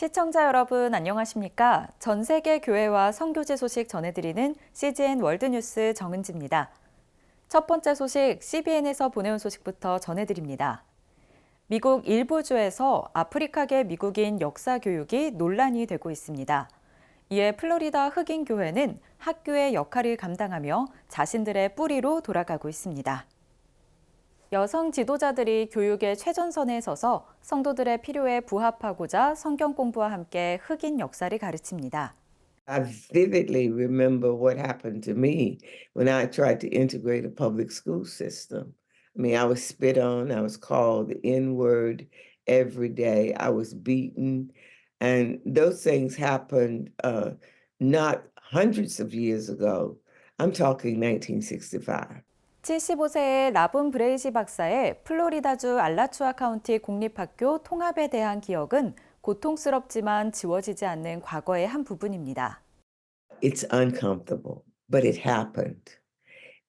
시청자 여러분 안녕하십니까? 전 세계 교회와 선교지 소식 전해드리는 CGN 월드뉴스 정은지입니다. 첫 번째 소식 CBN에서 보내온 소식부터 전해드립니다. 미국 일부 주에서 아프리카계 미국인 역사 교육이 논란이 되고 있습니다. 이에 플로리다 흑인 교회는 학교의 역할을 감당하며 자신들의 뿌리로 돌아가고 있습니다. 여성 지도자들이 교육의 최전선에 서서 성도들의 필요에 부합하고자 성경 공부와 함께 흑인 역사를 가르칩니다. I vividly remember what happened to me when I tried to integrate a public school system. I mean, I was spit on, I was called the N word every day, I was beaten. And those things happened uh, not hundreds of years ago. I'm talking 1965. 75세의 라본 브레이지 박사의 플로리다주 알라추아 카운티 공립학교 통합에 대한 기억은 고통스럽지만 지워지지 않는 과거의 한 부분입니다. It's uncomfortable, but it happened.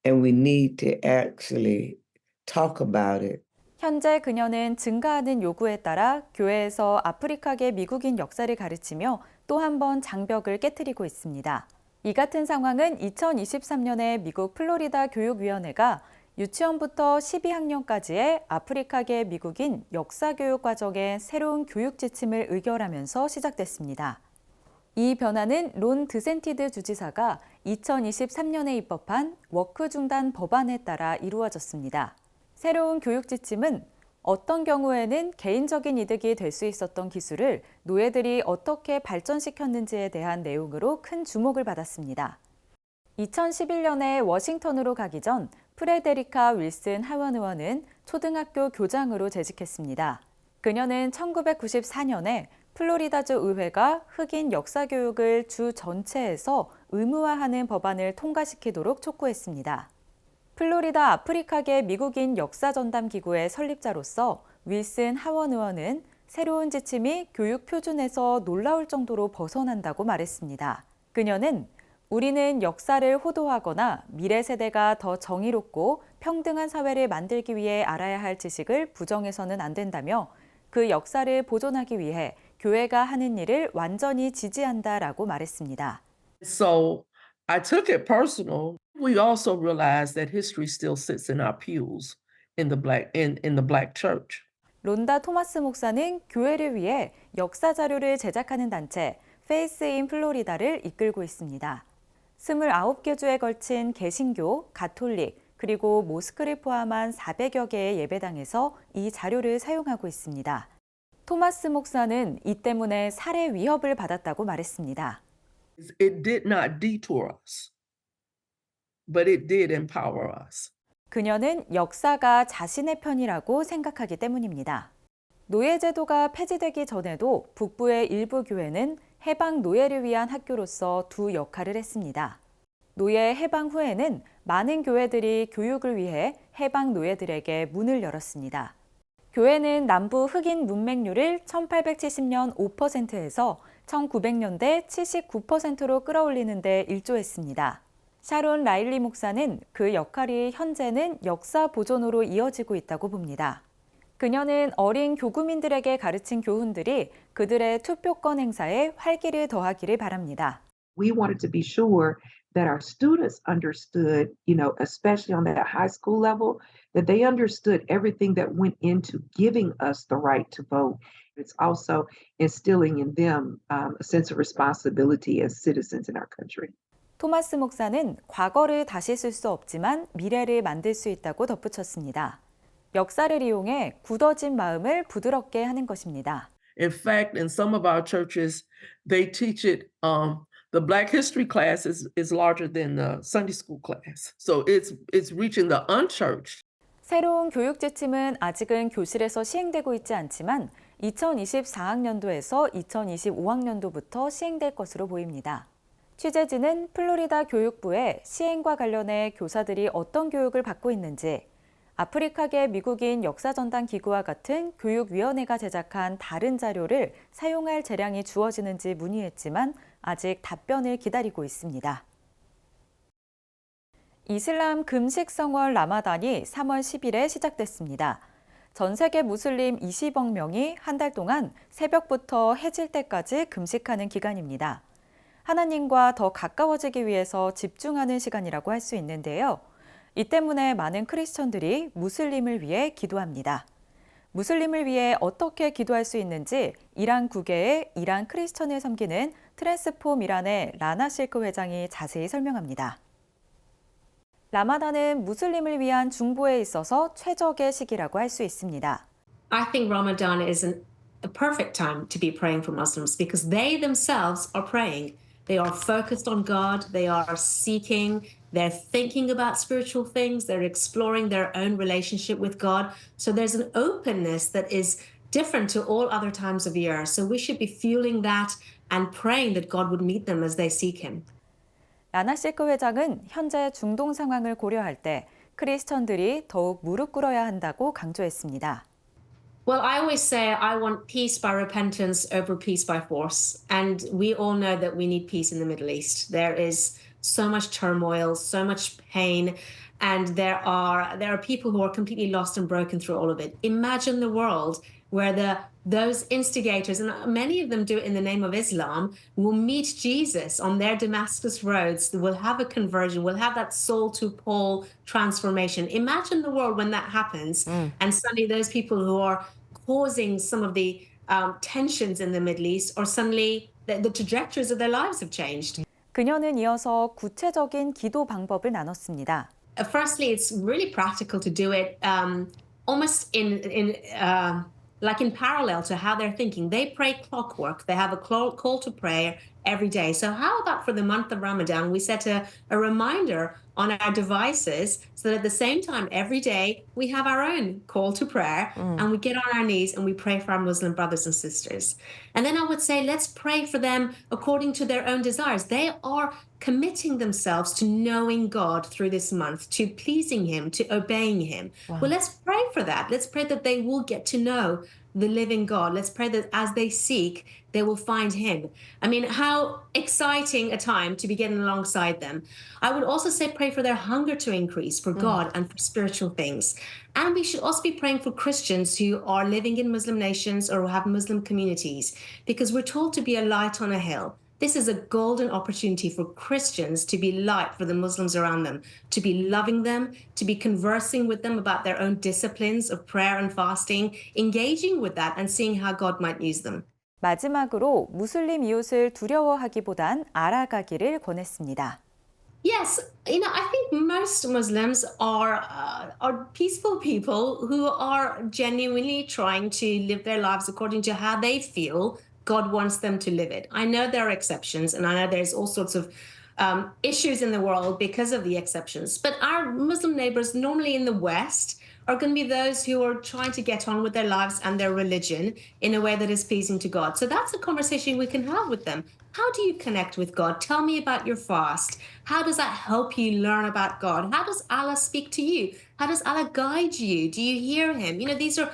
And we need to actually talk about it. 현재 그녀는 증가하는 요구에 따라 교회에서 아프리카계 미국인 역사를 가르치며 또 한 번 장벽을 깨뜨리고 있습니다. 이 같은 상황은 2023년에 미국 플로리다 교육위원회가 유치원부터 12학년까지의 아프리카계 미국인 역사교육 과정의 새로운 교육 지침을 의결하면서 시작됐습니다. 이 변화는 론 드센티드 주지사가 2023년에 입법한 워크 중단 법안에 따라 이루어졌습니다. 새로운 교육 지침은 어떤 경우에는 개인적인 이득이 될 수 있었던 기술을 노예들이 어떻게 발전시켰는지에 대한 내용으로 큰 주목을 받았습니다. 2011년에 워싱턴으로 가기 전 프레데리카 윌슨 하원 의원은 초등학교 교장으로 재직했습니다. 그녀는 1994년에 플로리다주 의회가 흑인 역사 교육을 주 전체에서 의무화하는 법안을 통과시키도록 촉구했습니다. 플로리다 아프리카계 미국인 역사 전담 기구의 설립자로서 윌슨 하원 의원은 새로운 지침이 교육 표준에서 놀라울 정도로 벗어난다고 말했습니다. 그녀는 우리는 역사를 호도하거나 미래 세대가 더 정의롭고 평등한 사회를 만들기 위해 알아야 할 지식을 부정해서는 안 된다며 그 역사를 보존하기 위해 교회가 하는 일을 완전히 지지한다라고 말했습니다. So I took it personal. We also realized that history still sits in our pews in the black in, in the black church. 론다 토마스 목사는 교회를 위해 역사 자료를 제작하는 단체 페이스 인 플로리다를 이끌고 있습니다. 29개 주에 걸친 개신교, 가톨릭, 그리고 모스크를 포함한 400여 개의 예배당에서 이 자료를 사용하고 있습니다. 토마스 목사는 이 때문에 살해 위협을 받았다고 말했습니다. It did not detour us, but it did empower us. 그녀는 역사가 자신의 편이라고 생각하기 때문입니다. 노예제도가 폐지되기 전에도 북부의 일부 교회는 해방 노예를 위한 학교로서 두 역할을 했습니다. 노예 해방 후에는 많은 교회들이 교육을 위해 해방 노예들에게 문을 열었습니다. 교회는 남부 흑인 문맹률을 1870년 5%에서 1900년대 79%로 끌어올리는 데 일조했습니다. 샤론 라일리 목사는 그 역할이 현재는 역사 보존으로 이어지고 있다고 봅니다. 그녀는 어린 교구민들에게 가르친 교훈들이 그들의 투표권 행사에 활기를 더하기를 바랍니다. we wanted to be sure that our students understood, you know, especially on that high school level, that they understood everything that went into giving us the right to vote. It's also instilling in them um, a sense of responsibility as citizens in our country. 토마스 목사는 과거를 다시 쓸 수 없지만 미래를 만들 수 있다고 덧붙였습니다. 역사를 이용해 굳어진 마음을 부드럽게 하는 것입니다. In fact, in some of our churches, they teach it. Um, the Black History class is, is larger than the Sunday school class, so it's it's reaching the unchurched. 새로운 교육 지침은 아직은 교실에서 시행되고 있지 않지만 2024학년도에서 2025학년도부터 시행될 것으로 보입니다. 취재진은 플로리다 교육부의 시행과 관련해 교사들이 어떤 교육을 받고 있는지, 아프리카계 미국인 역사전당 기구와 같은 교육위원회가 제작한 다른 자료를 사용할 재량이 주어지는지 문의했지만 아직 답변을 기다리고 있습니다. 이슬람 금식 성월 라마단이 3월 10일에 시작됐습니다. 전 세계 무슬림 20억 명이 한 달 동안 새벽부터 해질 때까지 금식하는 기간입니다. 하나님과 더 가까워지기 위해서 집중하는 시간이라고 할 수 있는데요. 이 때문에 많은 크리스천들이 무슬림을 위해 기도합니다. 무슬림을 위해 어떻게 기도할 수 있는지 이란 국외의 이란 크리스천을 섬기는 트랜스폼 이란의 라나 실크 회장이 자세히 설명합니다. 라마단은 무슬림을 위한 중보에 있어서 최적의 시기라고 할 수 있습니다. I think Ramadan is an, a perfect time to be praying for Muslims because they themselves are praying. They are focused on God, they are seeking, they're thinking about spiritual things, they're exploring their own relationship with God. So there's an openness that is different to all other times of year. So we should be fueling that and praying that God would meet them as they seek Him. 라나 실크 회장은 현재 중동 상황을 고려할 때 크리스천들이 더욱 무릎 꿇어야 한다고 강조했습니다. Well, I always say I want peace by repentance over peace by force. And we all know that we need peace in the Middle East. There is so much turmoil, so much pain, and there are there are people who are completely lost and broken through all of it. Imagine the world where the those instigators, and many of them do it in the name of Islam, will meet Jesus on their Damascus roads, will have a conversion, will have that soul to Paul transformation. Imagine the world when that happens, and suddenly those people who are causing some of the um, tensions in the Middle East, or suddenly the, the trajectories of their lives have changed. 그녀는 이어서 구체적인 기도 방법을 나눴습니다. Uh, firstly, it's really practical to do it um, almost in in uh, like in parallel to how they're thinking. They pray clockwork. They have a call, to prayer every day. So how about for the month of Ramadan, we set a, a reminder on our devices so that at the same time every day we have our own call to prayer mm. and we get on our knees and we pray for our Muslim brothers and sisters. And then I would say let's pray for them according to their own desires. They are committing themselves to knowing God through this month, to pleasing Him, to obeying Him. Well, let's pray for that. Let's pray that they will get to know the living God. Let's pray that as they seek, they will find Him. I mean, how exciting a time to be getting alongside them. I would also say pray for their hunger to increase for mm. God and for spiritual things. And we should also be praying for Christians who are living in Muslim nations or who have Muslim communities, because we're told to be a light on a hill. This is a golden opportunity for Christians to be light for the Muslims around them, to be loving them, to be conversing with them about their own disciplines of prayer and fasting, engaging with that and seeing how God might use them. 마지막으로 무슬림 이웃을 두려워하기보단 알아가기를 권했습니다. Yes, you know, I think most Muslims are uh, are peaceful people who are genuinely trying to live their lives according to how they feel God wants them to live it. I know there are exceptions, and I know there's all sorts of um, issues in the world because of the exceptions. But our Muslim neighbors, normally in the West, are going to be those who are trying to get on with their lives and their religion in a way that is pleasing to God. So that's a conversation we can have with them. How do you connect with God? Tell me about your fast. How does that help you learn about God? How does Allah speak to you? How does Allah guide you? Do you hear him? You know, these are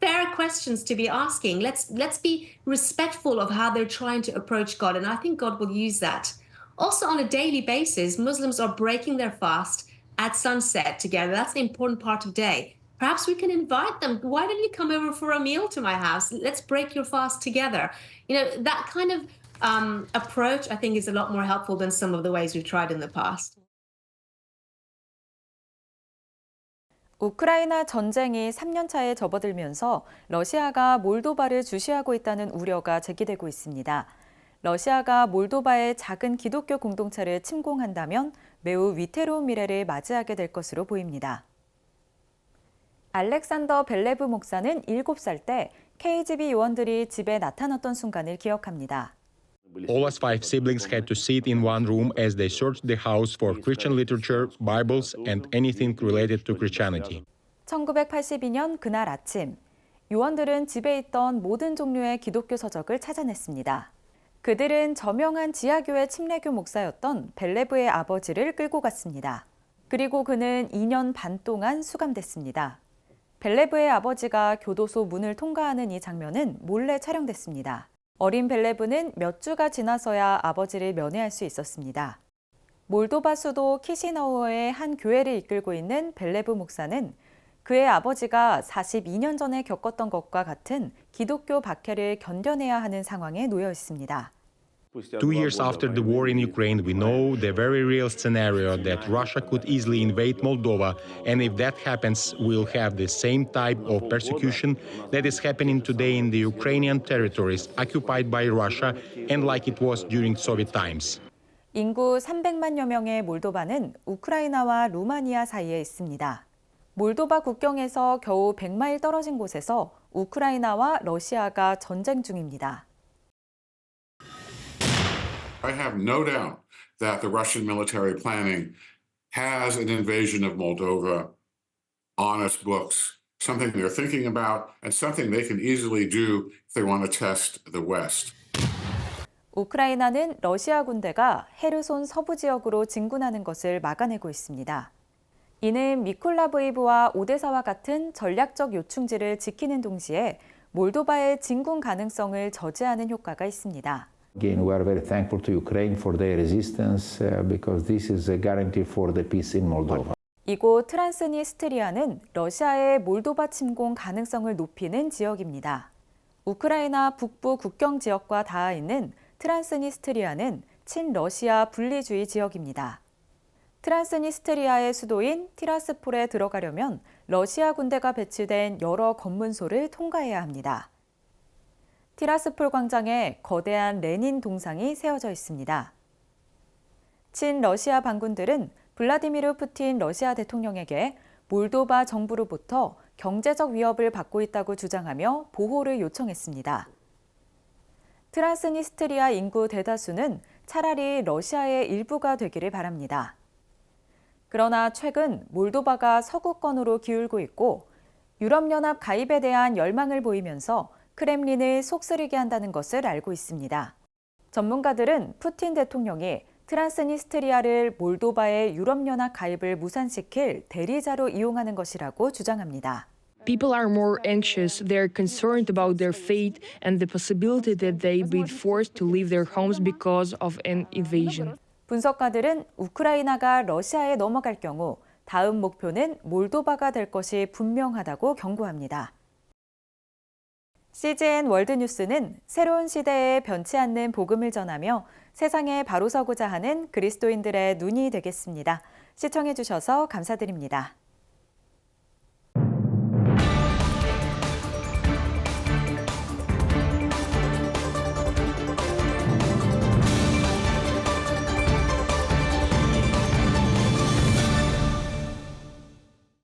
fair questions to be asking. Let's let's be respectful of how they're trying to approach God, and I think God will use that. Also, on a daily basis, Muslims are breaking their fast at sunset together. That's an important part of day. Perhaps we can invite them. Why don't you come over for a meal to my house? Let's break your fast together. You know, that kind of um, approach, I think, is a lot more helpful than some of the ways we've tried in the past. 우크라이나 전쟁이 3년 차에 접어들면서 러시아가 몰도바를 주시하고 있다는 우려가 제기되고 있습니다. 러시아가 몰도바의 작은 기독교 공동체를 침공한다면 매우 위태로운 미래를 맞이하게 될 것으로 보입니다. 알렉산더 벨레브 목사는 7살 때 KGB 요원들이 집에 나타났던 순간을 기억합니다. All us five siblings had to sit in one room as they searched the house for Christian literature, Bibles, and anything related to Christianity. 1982년 그날 아침, 요원들은 집에 있던 모든 종류의 기독교 서적을 찾아냈습니다. 그들은 저명한 지하교회 침례교 목사였던 벨레브의 아버지를 끌고 갔습니다. 그리고 그는 2년 반 동안 수감됐습니다. 벨레브의 아버지가 교도소 문을 통과하는 이 장면은 몰래 촬영됐습니다. 어린 벨레브는 몇 주가 지나서야 아버지를 면회할 수 있었습니다. 몰도바 수도 키시너우어의 한 교회를 이끌고 있는 벨레브 목사는 그의 아버지가 42년 전에 겪었던 것과 같은 기독교 박해를 견뎌내야 하는 상황에 놓여 있습니다. Two years after the war in Ukraine, we know the very real scenario that Russia could easily invade Moldova, and if that happens, we'll have the same type of persecution that is happening today in the Ukrainian territories occupied by Russia and like it was during Soviet times. 인구 300만여 명의 몰도바는 우크라이나와 루마니아 사이에 있습니다. 몰도바 국경에서 겨우 100마일 떨어진 곳에서 우크라이나와 러시아가 전쟁 중입니다. I have no doubt that the Russian military planning has an invasion of Moldova on its books, something they're thinking about and something they can easily do if they want to test the West. 우크라이나는 러시아 군대가 헤르손 서부 지역으로 진군하는 것을 막아내고 있습니다. 이는 미콜라브이브와 오데사와 같은 전략적 요충지를 지키는 동시에 몰도바의 진군 가능성을 저지하는 효과가 있습니다. Again, we are very thankful to Ukraine for their resistance uh, because this is a guarantee for the peace in Moldova. 이곳 트란스니스트리아는 러시아의 몰도바 침공 가능성을 높이는 지역입니다. 우크라이나 북부 국경 지역과 닿아 있는 트란스니스트리아는 친러시아 분리주의 지역입니다. 트란스니스트리아의 수도인 티라스폴에 들어가려면 러시아 군대가 배치된 여러 검문소를 통과해야 합니다. 티라스폴 광장에 거대한 레닌 동상이 세워져 있습니다. 친 러시아 반군들은 블라디미르 푸틴 러시아 대통령에게 몰도바 정부로부터 경제적 위협을 받고 있다고 주장하며 보호를 요청했습니다. 트란스니스트리아 인구 대다수는 차라리 러시아의 일부가 되기를 바랍니다. 그러나 최근 몰도바가 서구권으로 기울고 있고 유럽연합 가입에 대한 열망을 보이면서 크렘린을 속쓰리게 한다는 것을 알고 있습니다. 전문가들은 푸틴 대통령이 트란스니스트리아를 몰도바의 유럽연합 가입을 무산시킬 대리자로 이용하는 것이라고 주장합니다. People are more anxious, they're concerned about their fate and the possibility that they be forced to leave their homes because of an invasion. 분석가들은 우크라이나가 러시아에 넘어갈 경우 다음 목표는 몰도바가 될 것이 분명하다고 경고합니다. CGN 월드뉴스는 새로운 시대에 변치 않는 복음을 전하며 세상에 바로 서고자 하는 그리스도인들의 눈이 되겠습니다. 시청해주셔서 감사드립니다.